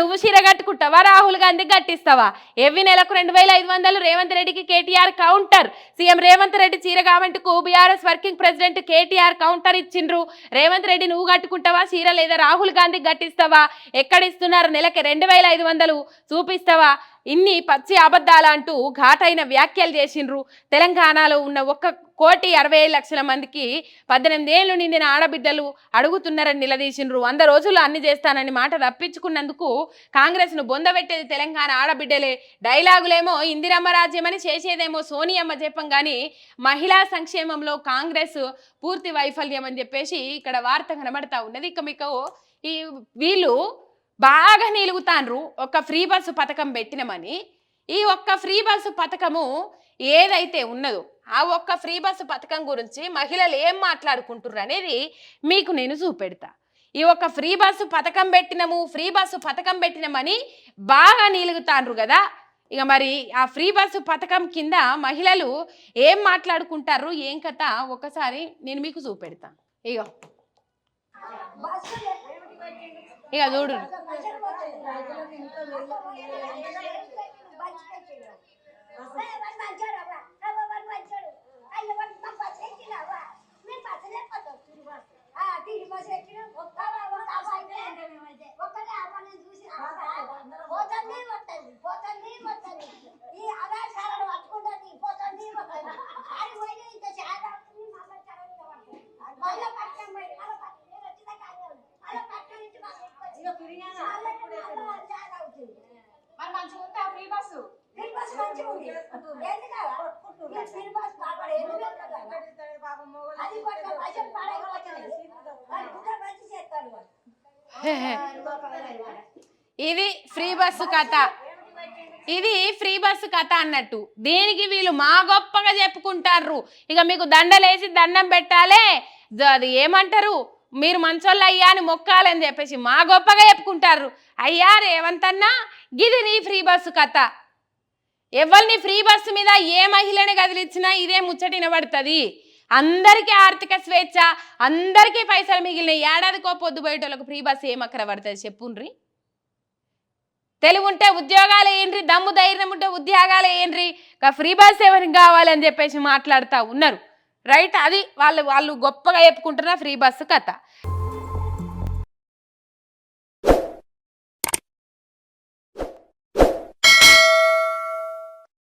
నువ్వు చీర కట్టుకుంటావా? రాహుల్ గాంధీ కట్టిస్తావా? ఎవ్వి నెలకు రెండు వేల ఐదు వందలు రేవంత్ రెడ్డికి KTR counter. CM Revanth Reddy చీర కావంటుకు BRS working president KTR counter ఇచ్చిండ్రు. రేవంత్ రెడ్డి నువ్వు కట్టుకుంటావా? చీర లేదా రాహుల్ గాంధీ కట్టిస్తావా? ఎక్కడ ఇస్తున్నారు? నెలకి రెండు వేల ఐదు వందలు చూపిస్తావా? ఇన్ని పచ్చి అబద్ధాలంటూ ఘాటైన వ్యాఖ్యలు చేసిండ్రు. తెలంగాణలో ఉన్న ఒక్క కోటి అరవై ఏడు లక్షల మందికి పద్దెనిమిది ఏళ్ళు నిండిన ఆడబిడ్డలు అడుగుతున్నారని నిలదీసిండ్రు. వంద రోజులు అన్ని చేస్తానని మాట తప్పించుకున్నందుకు కాంగ్రెస్ను బొందబెట్టేది తెలంగాణ ఆడబిడ్డలే. డైలాగులేమో ఇందిరమ్మ రాజ్యమని చేసేదేమో సోనియమ్మ చెప్పం కానీ మహిళా సంక్షేమంలో కాంగ్రెస్ పూర్తి వైఫల్యం అని చెప్పేసి ఇక్కడ వార్త కనబడతా ఉన్నది. ఇక మీకు ఈ వీళ్ళు బాగా నిలుగుతాన్రు. ఒక ఫ్రీ బస్సు పథకం పెట్టినమని. ఈ ఒక్క ఫ్రీ బస్సు పథకము ఏదైతే ఉన్నదో ఆ ఒక్క ఫ్రీ బస్సు పథకం గురించి మహిళలు ఏం మాట్లాడుకుంటుర్రు అనేది మీకు నేను చూపెడతా. ఈ ఒక్క ఫ్రీ బస్సు పథకం పెట్టినము ఫ్రీ బస్సు పథకం పెట్టినమని బాగా నిలుగుతాన్రు కదా. ఇక మరి ఆ ఫ్రీ బస్సు పథకం కింద మహిళలు ఏం మాట్లాడుకుంటారు ఏం కథ ఒకసారి నేను మీకు చూపెడతాను ఇగో. ఇక చూడు ఈ మరి మంచిగా ఉంటే ఆ ఫ్రీ బస్సు? ఫ్రీ బస్ మంచిగా ఉంది. ఏంది కదా? ఈ ఫ్రీ బస్ బాగా ఎందుకు కదా? అది పట్ల పైసలు పడకపోతుంది మరి కూడా మంచి చేస్తాడు వాడు. ఇది ఫ్రీ బస్సు కథ. ఇది ఫ్రీ బస్సు కథ అన్నట్టు. దీనికి వీళ్ళు మా గొప్పగా చెప్పుకుంటారు ఇక మీకు దండలేసి దండం పెట్టాలే. అది ఏమంటారు? మీరు మంచోళ్ళు అయ్యా అని మొక్కాలని చెప్పేసి మా గొప్పగా చెప్పుకుంటారు. అయ్యా రేవంతన్నా గిది నీ ఫ్రీ బస్సు కథ. ఎవరిని ఫ్రీ బస్సు మీద ఏ మహిళని కదిలిచ్చినా ఇదే ముచ్చటినబడుతుంది అందరికీ ఆర్థిక స్వేచ్ఛ అందరికీ పైసలు మిగిలిన ఏడాదికో పొద్దు బయటోళ్ళకు ఫ్రీ బస్సు ఏం పడుతుంది చెప్పుండ్రి? తెలివి ఉంటే ఉద్యోగాలు ఏంటి దమ్ము ధైర్యం ఉంటే ఉద్యోగాలు ఏంటి ఫ్రీ బస్ ఎవరికి కావాలని చెప్పేసి మాట్లాడుతూ ఉన్నారు. రైట్ అది వాళ్ళు వాళ్ళు గొప్పగా చెప్పుకుంటున్న ఫ్రీ బస్సు కథ.